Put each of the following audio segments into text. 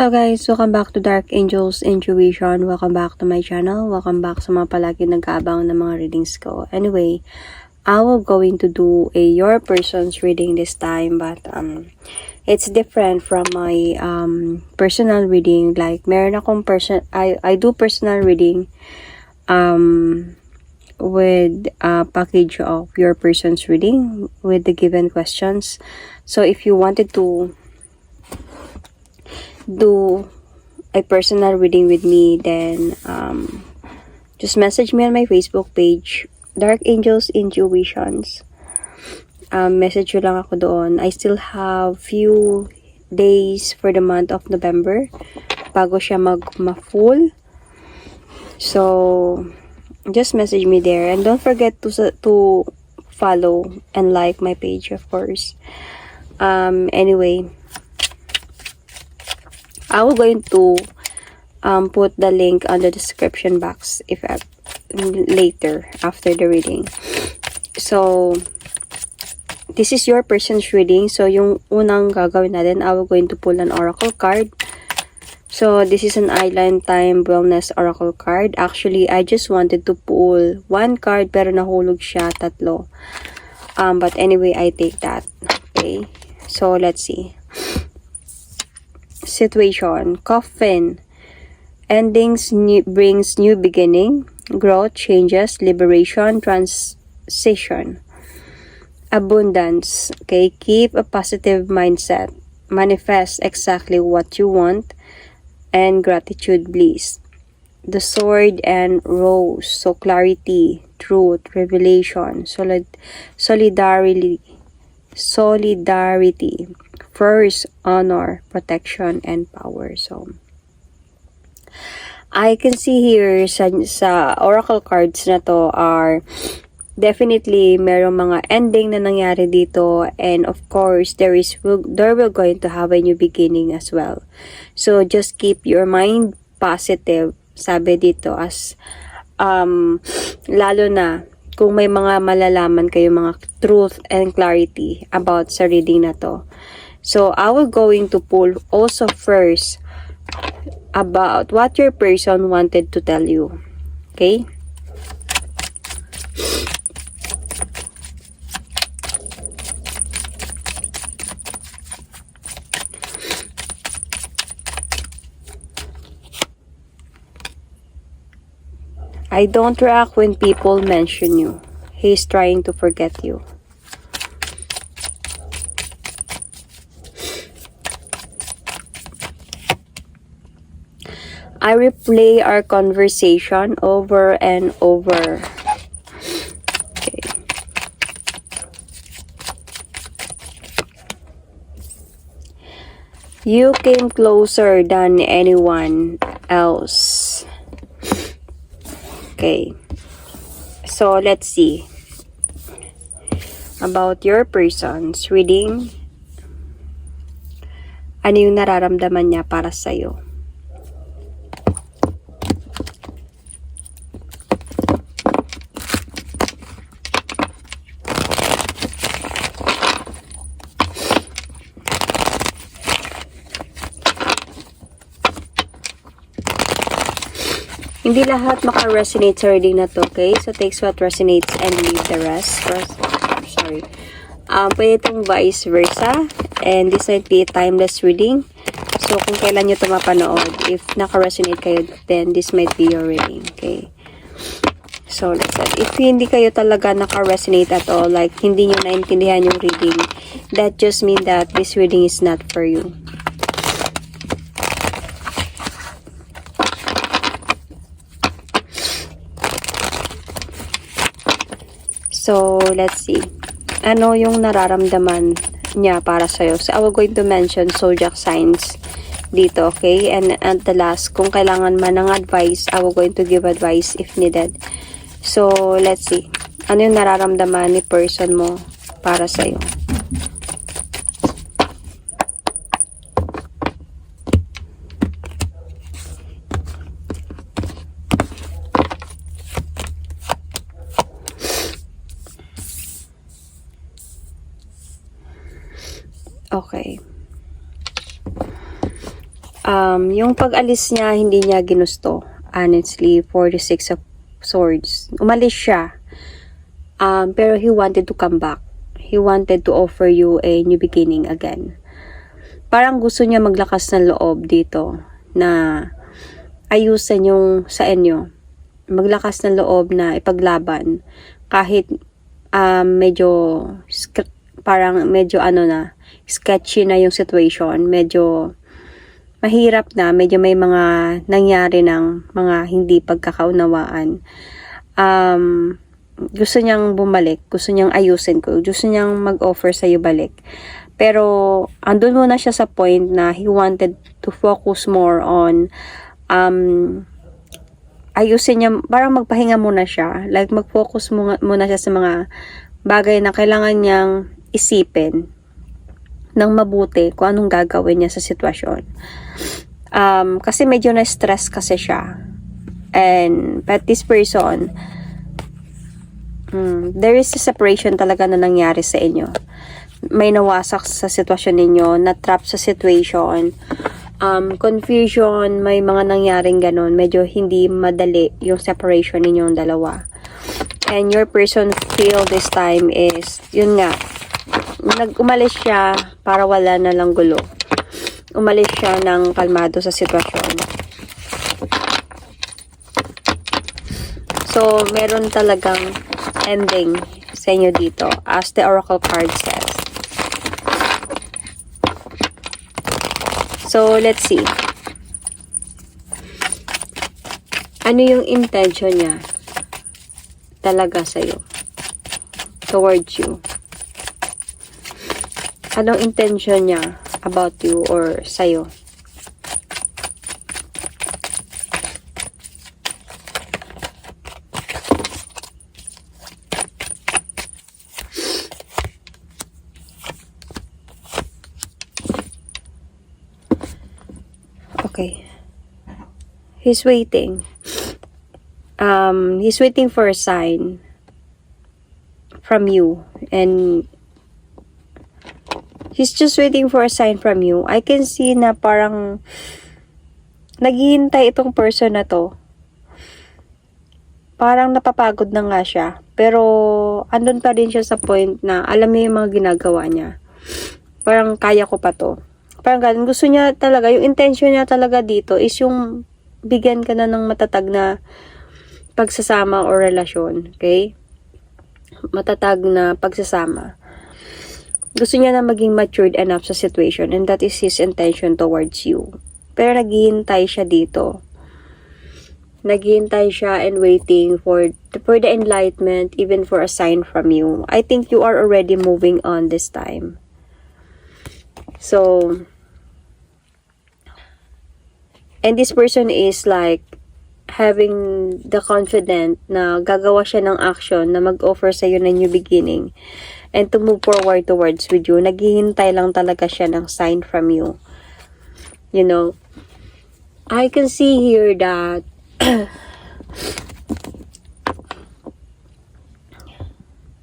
Hello guys, welcome back to Dark Angels Intuition. Welcome back to my channel. Welcome back sa mga palagi nag-aabang ng mga readings ko. Anyway, I will going to do a your person's reading this time but um it's different from my um personal reading. Like meron akong person I I do personal reading um with a package of your person's reading with the given questions. So if you wanted to do a personal reading with me, then um, just message me on my Facebook page, Dark Angels Intuitions. Um, message nyo lang ako doon. I still have few days for the month of November bago siya mag ma-full. So, just message me there. And don't forget to to follow and like my page, of course. Um, anyway, I will going to um, put the link on the description box if I, later after the reading. So, this is your person's reading. So, yung unang gagawin natin, I will going to pull an oracle card. So, this is an Island Time Wellness Oracle card. Actually, I just wanted to pull one card pero nahulog siya tatlo. Um, but anyway, I take that. Okay. So, let's see situation, coffin, endings new, brings new beginning, growth, changes, liberation, transition, abundance. Okay, keep a positive mindset, manifest exactly what you want, and gratitude, bliss. The sword and rose, so clarity, truth, revelation, solid, solidarity, solidarity, first honor, protection, and power. So, I can see here sa, sa oracle cards na to are definitely merong mga ending na nangyari dito and of course there is there will going to have a new beginning as well. So just keep your mind positive sabi dito as um lalo na kung may mga malalaman kayo mga truth and clarity about sa reading na to. So, I will going to pull also first about what your person wanted to tell you. Okay? I don't react when people mention you. He's trying to forget you. I replay our conversation over and over. Okay. You came closer than anyone else. Okay. So, let's see. About your person's reading. Ano yung nararamdaman niya para sa'yo? Hindi lahat maka-resonate sa reading na to, okay? So, takes what resonates and leave the rest. First, sorry. Um, pwede itong vice versa. And this might be a timeless reading. So, kung kailan nyo ito mapanood, if naka-resonate kayo, then this might be your reading, okay? So, let's say, if hindi kayo talaga naka-resonate at all, like, hindi nyo naintindihan yung reading, that just mean that this reading is not for you. So, let's see. Ano yung nararamdaman niya para sa'yo? So, I will going to mention zodiac signs dito, okay? And at the last, kung kailangan man ng advice, I will going to give advice if needed. So, let's see. Ano yung nararamdaman ni person mo para sa'yo? Okay. Um, yung pag-alis niya, hindi niya ginusto. Honestly, for the Six of Swords. Umalis siya. Um, pero he wanted to come back. He wanted to offer you a new beginning again. Parang gusto niya maglakas ng loob dito na ayusin yung sa inyo. Maglakas ng loob na ipaglaban kahit um, medyo parang medyo ano na sketchy na yung situation, medyo mahirap na, medyo may mga nangyari ng mga hindi pagkakaunawaan. Um, gusto niyang bumalik, gusto niyang ayusin ko, gusto niyang mag-offer sa balik. Pero andun muna siya sa point na he wanted to focus more on um, ayusin niya, parang magpahinga muna siya. Like, mag-focus muna, muna siya sa mga bagay na kailangan niyang isipin ng mabuti kung anong gagawin niya sa sitwasyon. Um, kasi medyo na-stress kasi siya. And, but this person, mm, there is a separation talaga na nangyari sa inyo. May nawasak sa sitwasyon ninyo, na-trap sa situation, um, confusion, may mga nangyaring ganun. Medyo hindi madali yung separation ninyong dalawa. And your person feel this time is, yun nga, nag-umalis siya para wala na lang gulo. Umalis siya ng kalmado sa sitwasyon. So, meron talagang ending sa inyo dito as the oracle card says. So, let's see. Ano yung intention niya talaga sa'yo? Towards you. Anong intention niya about you or sa'yo? Okay. He's waiting. Um, he's waiting for a sign from you and he's just waiting for a sign from you. I can see na parang naghihintay itong person na to. Parang napapagod na nga siya. Pero andun pa rin siya sa point na alam niya yung mga ginagawa niya. Parang kaya ko pa to. Parang ganun. Gusto niya talaga, yung intention niya talaga dito is yung bigyan ka na ng matatag na pagsasama o relasyon. Okay? Matatag na pagsasama gusto niya na maging matured enough sa situation and that is his intention towards you. Pero naghihintay siya dito. Naghihintay siya and waiting for for the enlightenment, even for a sign from you. I think you are already moving on this time. So, and this person is like having the confident na gagawa siya ng action na mag-offer sa iyo ng new beginning and to move forward towards with you. Naghihintay lang talaga siya ng sign from you. You know, I can see here that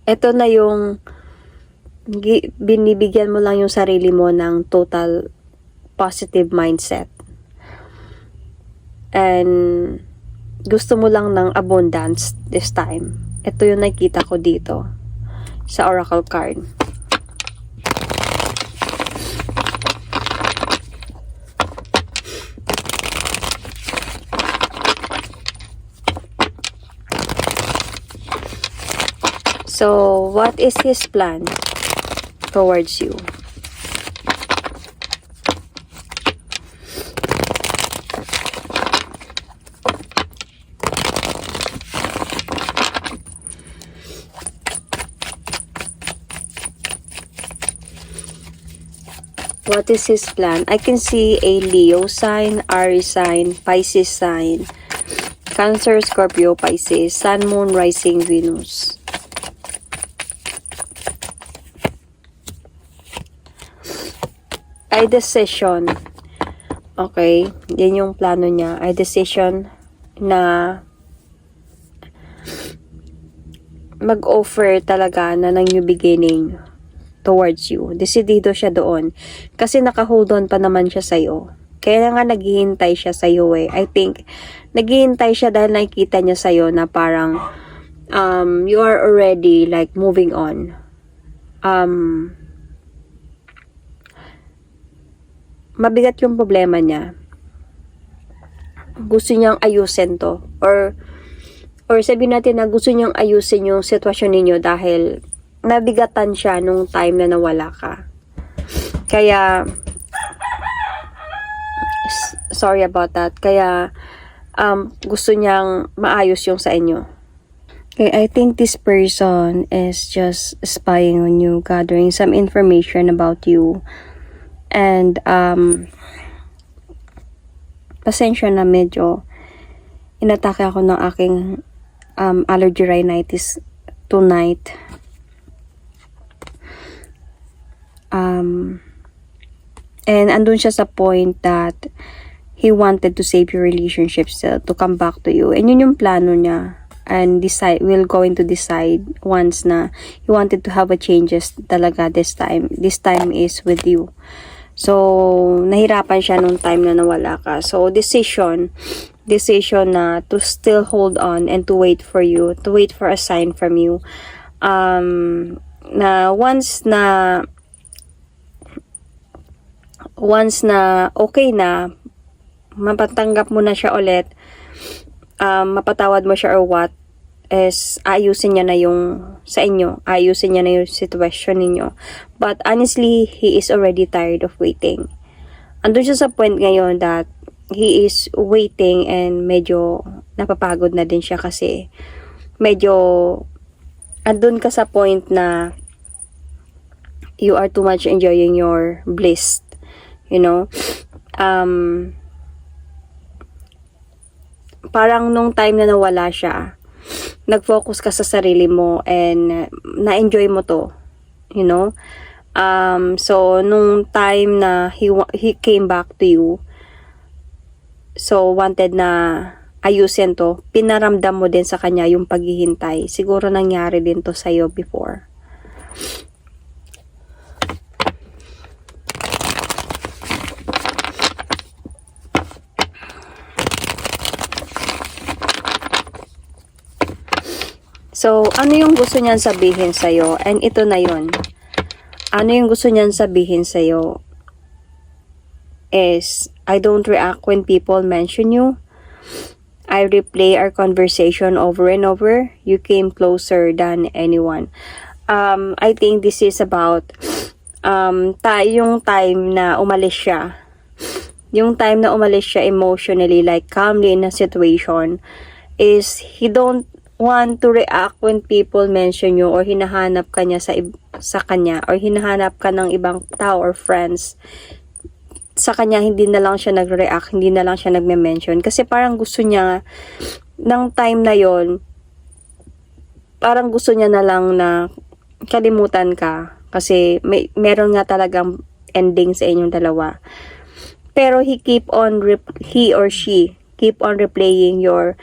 ito na yung binibigyan mo lang yung sarili mo ng total positive mindset. And gusto mo lang ng abundance this time. Ito yung nakita ko dito sa oracle card. So, what is his plan towards you? What is his plan? I can see a Leo sign, Aries sign, Pisces sign, Cancer, Scorpio, Pisces, Sun, Moon, Rising, Venus. A decision. Okay, yan yung plano niya. A decision na mag-offer talaga na ng new beginning towards you. Desidido siya doon. Kasi naka-hold on pa naman siya sa'yo. Kaya nga naghihintay siya sa iyo eh. I think, naghihintay siya dahil nakikita niya sa iyo na parang um, you are already like moving on. Um, mabigat yung problema niya. Gusto niyang ayusin to. Or, or sabihin natin na gusto niyang ayusin yung sitwasyon ninyo dahil nabigatan siya nung time na nawala ka. Kaya, sorry about that. Kaya, um, gusto niyang maayos yung sa inyo. Okay, I think this person is just spying on you, gathering some information about you. And, um, pasensya na medyo inatake ako ng aking um, allergy rhinitis tonight. Um, and andun siya sa point that he wanted to save your relationship still, to come back to you. And yun yung plano niya. And decide, will going to decide once na he wanted to have a changes talaga this time. This time is with you. So, nahirapan siya nung time na nawala ka. So, decision, decision na to still hold on and to wait for you, to wait for a sign from you. Um, na once na once na okay na, mapatanggap mo na siya ulit, um, mapatawad mo siya or what, is ayusin niya na yung sa inyo, ayusin niya na yung situation ninyo. But honestly, he is already tired of waiting. Andun siya sa point ngayon that he is waiting and medyo napapagod na din siya kasi medyo andun ka sa point na you are too much enjoying your bliss. You know? Um, parang nung time na nawala siya, nag-focus ka sa sarili mo and na-enjoy mo to. You know? Um, so, nung time na he, he came back to you, so wanted na ayusin to, pinaramdam mo din sa kanya yung paghihintay. Siguro nangyari din to sa'yo before. So, ano yung gusto niyan sabihin sa'yo? And ito na yun. Ano yung gusto niyan sabihin sa'yo? Is, I don't react when people mention you. I replay our conversation over and over. You came closer than anyone. Um, I think this is about um, ta yung time na umalis siya. Yung time na umalis siya emotionally, like calmly in a situation, is he don't want to react when people mention you or hinahanap ka niya sa, sa kanya or hinahanap ka ng ibang tao or friends sa kanya hindi na lang siya nagre-react, hindi na lang siya nagme-mention kasi parang gusto niya ng time na yon parang gusto niya na lang na kalimutan ka kasi may meron nga talagang ending sa inyong dalawa. Pero he keep on he or she keep on replaying your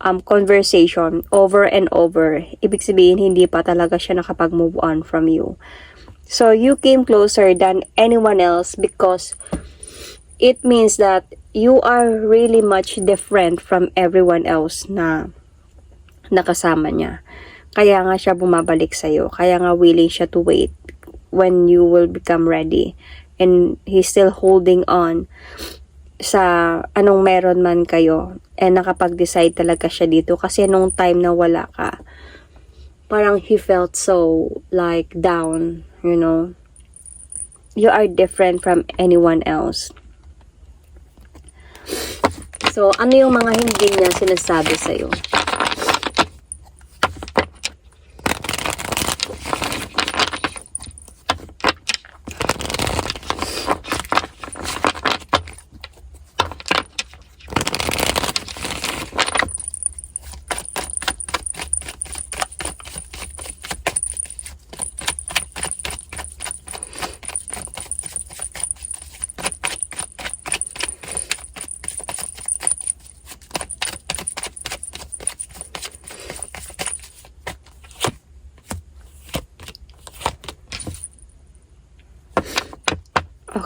um, conversation over and over. Ibig sabihin, hindi pa talaga siya nakapag-move on from you. So, you came closer than anyone else because it means that you are really much different from everyone else na nakasama niya. Kaya nga siya bumabalik sa'yo. Kaya nga willing siya to wait when you will become ready. And he's still holding on sa anong meron man kayo. And nakapag-decide talaga siya dito. Kasi nung time na wala ka, parang he felt so like down, you know. You are different from anyone else. So, ano yung mga hindi niya sinasabi sa'yo?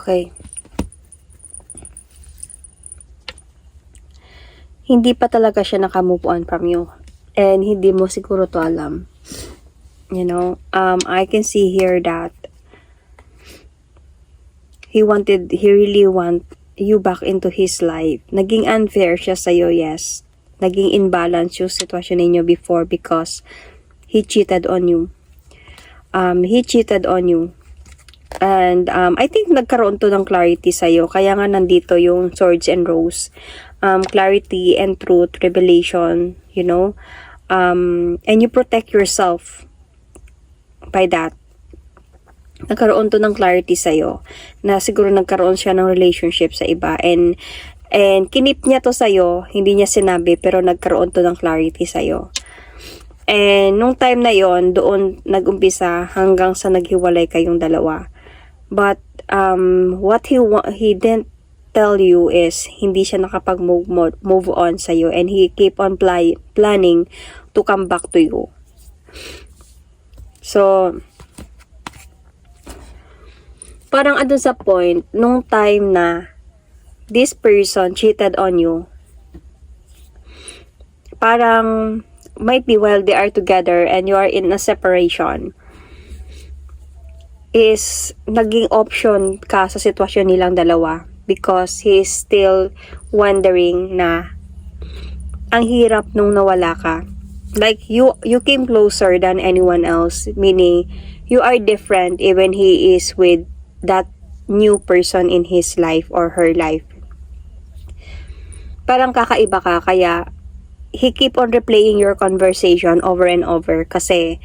Okay. hindi pa talaga siya naka-move on from you. And hindi mo siguro to alam. You know, um, I can see here that he wanted, he really want you back into his life. Naging unfair siya sa'yo, yes. Naging imbalance yung sitwasyon ninyo before because he cheated on you. Um, he cheated on you. And um, I think nagkaroon to ng clarity sa'yo. Kaya nga nandito yung swords and rose. Um, clarity and truth, revelation, you know. Um, and you protect yourself by that. Nagkaroon to ng clarity sa'yo. Na siguro nagkaroon siya ng relationship sa iba. And, and kinip niya to sa'yo. Hindi niya sinabi pero nagkaroon to ng clarity sa'yo. And nung time na yon doon nagumpisa hanggang sa naghiwalay kayong dalawa. But um, what he he didn't tell you is hindi siya nakapag-move mo- move on sa iyo and he keep on ply- planning to come back to you. So parang andun sa point nung time na this person cheated on you parang might be while they are together and you are in a separation is naging option ka sa sitwasyon nilang dalawa because he is still wondering na ang hirap nung nawala ka. Like you you came closer than anyone else meaning you are different even he is with that new person in his life or her life. Parang kakaiba ka kaya he keep on replaying your conversation over and over kasi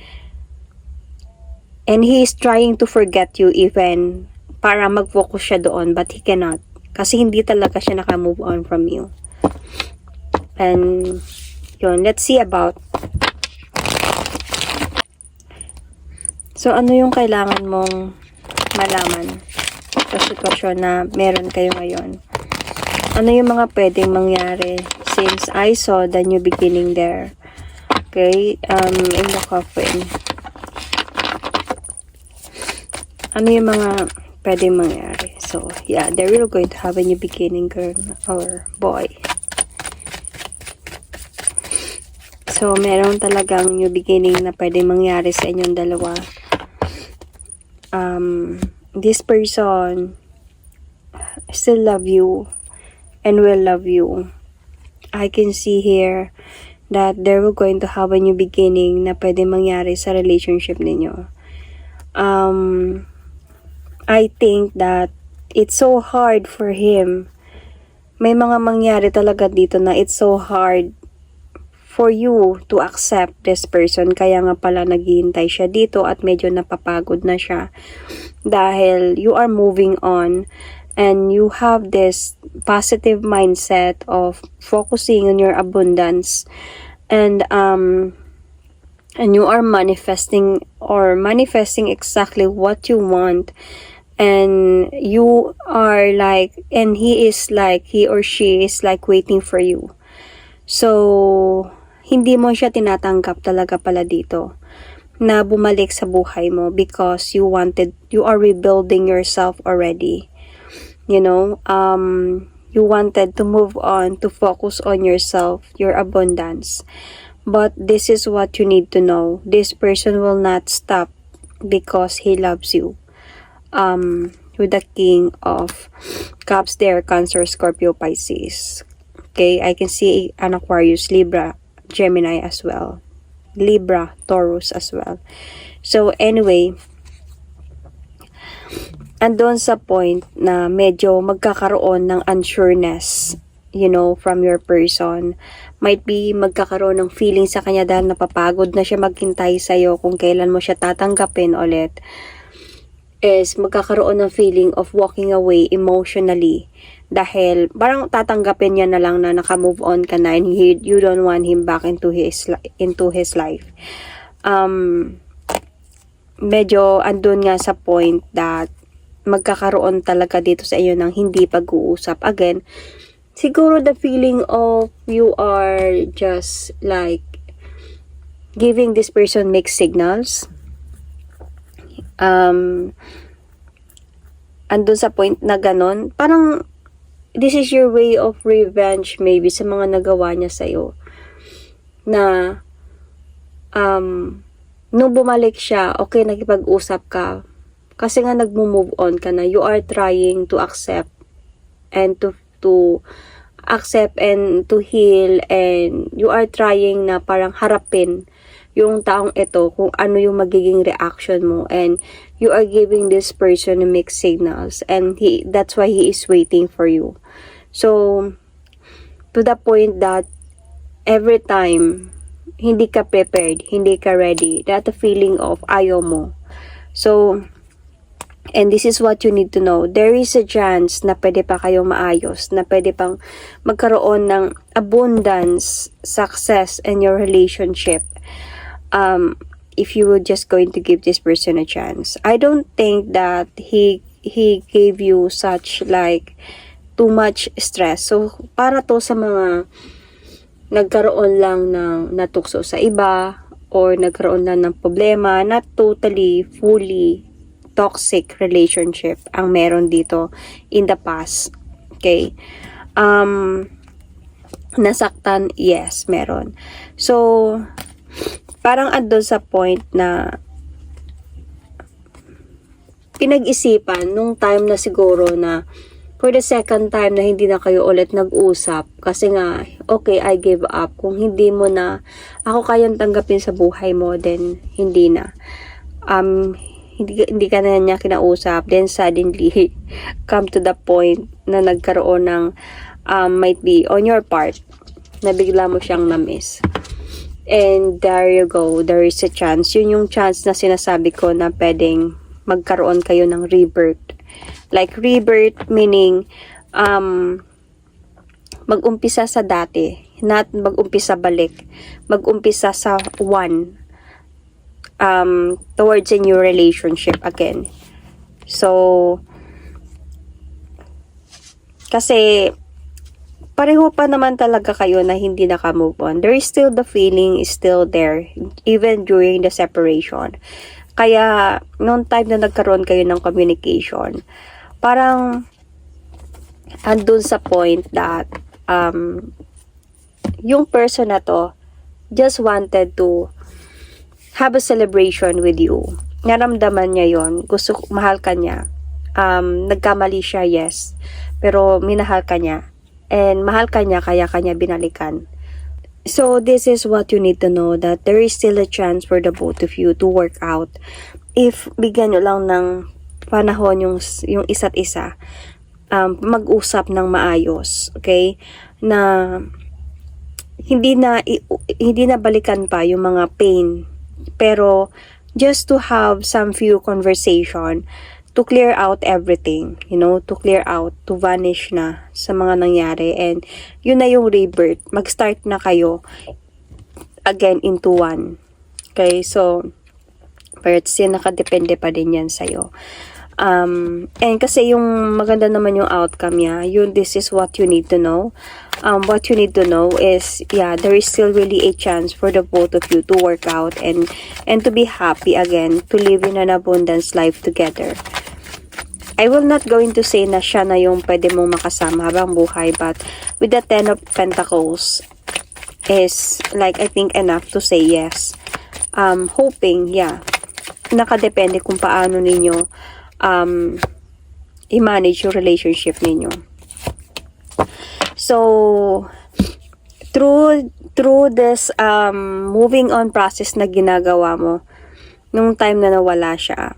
and he is trying to forget you even para mag-focus siya doon but he cannot kasi hindi talaga siya naka-move on from you and yun let's see about so ano yung kailangan mong malaman sa sitwasyon na meron kayo ngayon ano yung mga pwedeng mangyari since I saw the new beginning there. Okay, um, in the coffin. Ano yung mga pwedeng mangyari? So, yeah, they're going to have a new beginning, girl or boy. So, meron talagang new beginning na pwedeng mangyari sa inyong dalawa. Um, this person still love you and will love you. I can see here that they were going to have a new beginning na pwede mangyari sa relationship ninyo. Um, I think that it's so hard for him. May mga mangyari talaga dito na it's so hard for you to accept this person. Kaya nga pala naghihintay siya dito at medyo napapagod na siya. Dahil you are moving on and you have this positive mindset of focusing on your abundance and um and you are manifesting or manifesting exactly what you want and you are like and he is like he or she is like waiting for you. So hindi mo siya tinatanggap talaga pala dito na bumalik sa buhay mo because you wanted you are rebuilding yourself already. You know um you wanted to move on to focus on yourself your abundance. But this is what you need to know. This person will not stop because he loves you um with the king of cups there cancer scorpio pisces okay i can see an aquarius libra gemini as well libra taurus as well so anyway andon sa point na medyo magkakaroon ng unsureness, you know, from your person. Might be magkakaroon ng feeling sa kanya dahil napapagod na siya maghintay sa'yo kung kailan mo siya tatanggapin ulit. Is magkakaroon ng feeling of walking away emotionally. Dahil parang tatanggapin niya na lang na naka-move on ka na and he, you don't want him back into his, into his life. Um, medyo andun nga sa point that magkakaroon talaga dito sa iyo ng hindi pag-uusap. Again, siguro the feeling of you are just like giving this person mixed signals. Um, andun sa point na ganon, parang this is your way of revenge maybe sa mga nagawa niya sa'yo. Na, um, nung bumalik siya, okay, nakipag-usap ka. Kasi nga nagmo-move on ka na. You are trying to accept and to, to accept and to heal and you are trying na parang harapin yung taong ito kung ano yung magiging reaction mo and you are giving this person mixed signals and he that's why he is waiting for you so to the point that every time hindi ka prepared hindi ka ready that feeling of ayaw mo so And this is what you need to know. There is a chance na pwede pa kayong maayos, na pwede pang magkaroon ng abundance, success in your relationship. Um, if you were just going to give this person a chance. I don't think that he he gave you such like too much stress. So, para to sa mga nagkaroon lang ng natukso sa iba or nagkaroon lang ng problema, not totally, fully toxic relationship ang meron dito in the past. Okay? Um, nasaktan, yes, meron. So, parang ando sa point na pinag-isipan nung time na siguro na for the second time na hindi na kayo ulit nag-usap kasi nga, okay, I give up. Kung hindi mo na ako kayang tanggapin sa buhay mo, then hindi na. Um, hindi, hindi ka na niya kinausap, then suddenly come to the point na nagkaroon ng um, might be on your part na bigla mo siyang na-miss. And there you go, there is a chance. Yun yung chance na sinasabi ko na pwedeng magkaroon kayo ng rebirth. Like rebirth meaning um, mag-umpisa sa dati, not mag-umpisa balik. Mag-umpisa sa one um, towards a new relationship again. So, kasi pareho pa naman talaga kayo na hindi naka-move on. There is still the feeling is still there even during the separation. Kaya, noong time na nagkaroon kayo ng communication, parang andun sa point that um, yung person na to just wanted to have a celebration with you. Naramdaman niya yon Gusto, mahal ka niya. Um, nagkamali siya, yes. Pero minahal ka niya. And mahal ka niya, kaya kanya binalikan. So, this is what you need to know that there is still a chance for the both of you to work out. If bigyan nyo lang ng panahon yung, yung isa't isa, um, mag-usap ng maayos, okay? Na hindi na hindi na balikan pa yung mga pain pero just to have some few conversation to clear out everything, you know, to clear out, to vanish na sa mga nangyari and yun na yung rebirth. Mag-start na kayo again into one. Okay, so pero still nakadepende pa din yan sa'yo. Um, and kasi yung maganda naman yung outcome niya, yun, this is what you need to know. Um, what you need to know is, yeah, there is still really a chance for the both of you to work out and, and to be happy again, to live in an abundance life together. I will not going to say na siya na yung pwede mong makasama habang buhay, but with the Ten of Pentacles is, like, I think enough to say yes. Um, hoping, yeah, nakadepende kung paano ninyo um, i-manage yung relationship ninyo. So, through through this um, moving on process na ginagawa mo, nung time na nawala siya,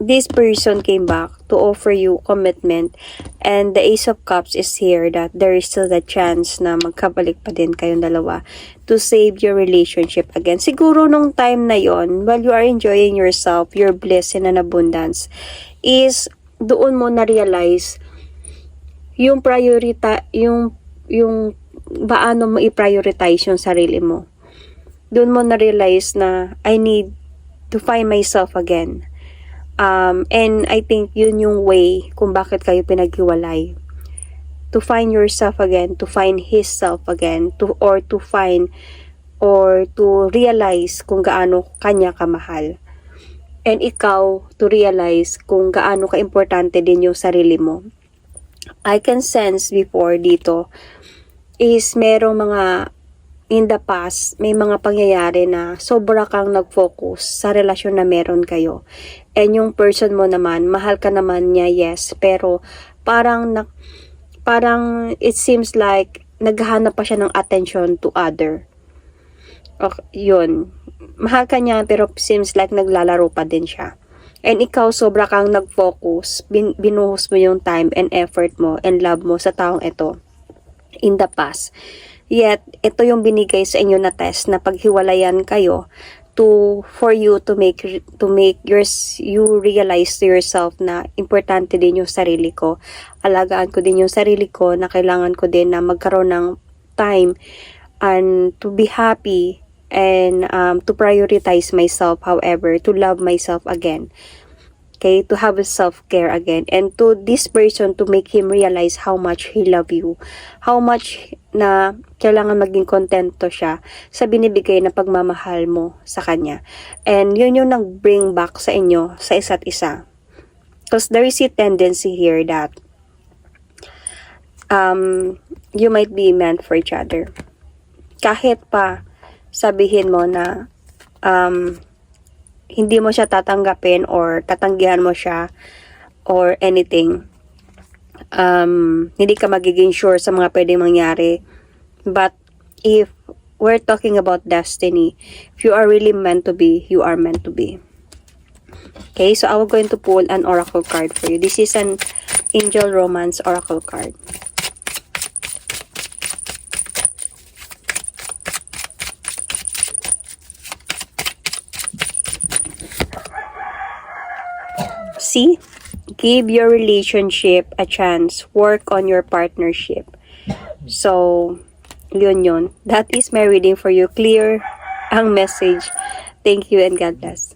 this person came back to offer you commitment and the Ace of Cups is here that there is still the chance na magkabalik pa din kayong dalawa to save your relationship again. Siguro nung time na yon while you are enjoying yourself, your bliss and an abundance, is doon mo na-realize yung priorita, yung, yung paano mo i-prioritize yung sarili mo. Doon mo na-realize na I need to find myself again. Um, and I think yun yung way kung bakit kayo pinaghiwalay. To find yourself again, to find his self again, to or to find or to realize kung gaano kanya kamahal. And ikaw to realize kung gaano ka-importante din yung sarili mo. I can sense before dito is merong mga in the past, may mga pangyayari na sobra kang nag-focus sa relasyon na meron kayo. And yung person mo naman, mahal ka naman niya, yes, pero parang na, parang it seems like naghahanap pa siya ng attention to other. Okay, yun. Mahal ka niya pero seems like naglalaro pa din siya. And ikaw sobra kang nag-focus, bin, binuhos mo yung time and effort mo and love mo sa taong ito in the past. Yet, ito yung binigay sa inyo na test na paghiwalayan kayo to for you to make to make yours you realize to yourself na importante din yung sarili ko. Alagaan ko din yung sarili ko na kailangan ko din na magkaroon ng time and to be happy and um, to prioritize myself however to love myself again okay to have a self-care again and to this person to make him realize how much he love you how much na kailangan maging kontento siya sa binibigay na pagmamahal mo sa kanya. And yun yung nag-bring back sa inyo sa isa't isa. Because there is a tendency here that um, you might be meant for each other. Kahit pa sabihin mo na um, hindi mo siya tatanggapin or tatanggihan mo siya or anything. Um, hindi ka magiging sure sa mga pwedeng mangyari. But if we're talking about destiny, if you are really meant to be, you are meant to be. Okay, so I will going to pull an oracle card for you. This is an angel romance oracle card. See? Give your relationship a chance. Work on your partnership. So, yun yun. That is my reading for you. Clear ang message. Thank you and God bless.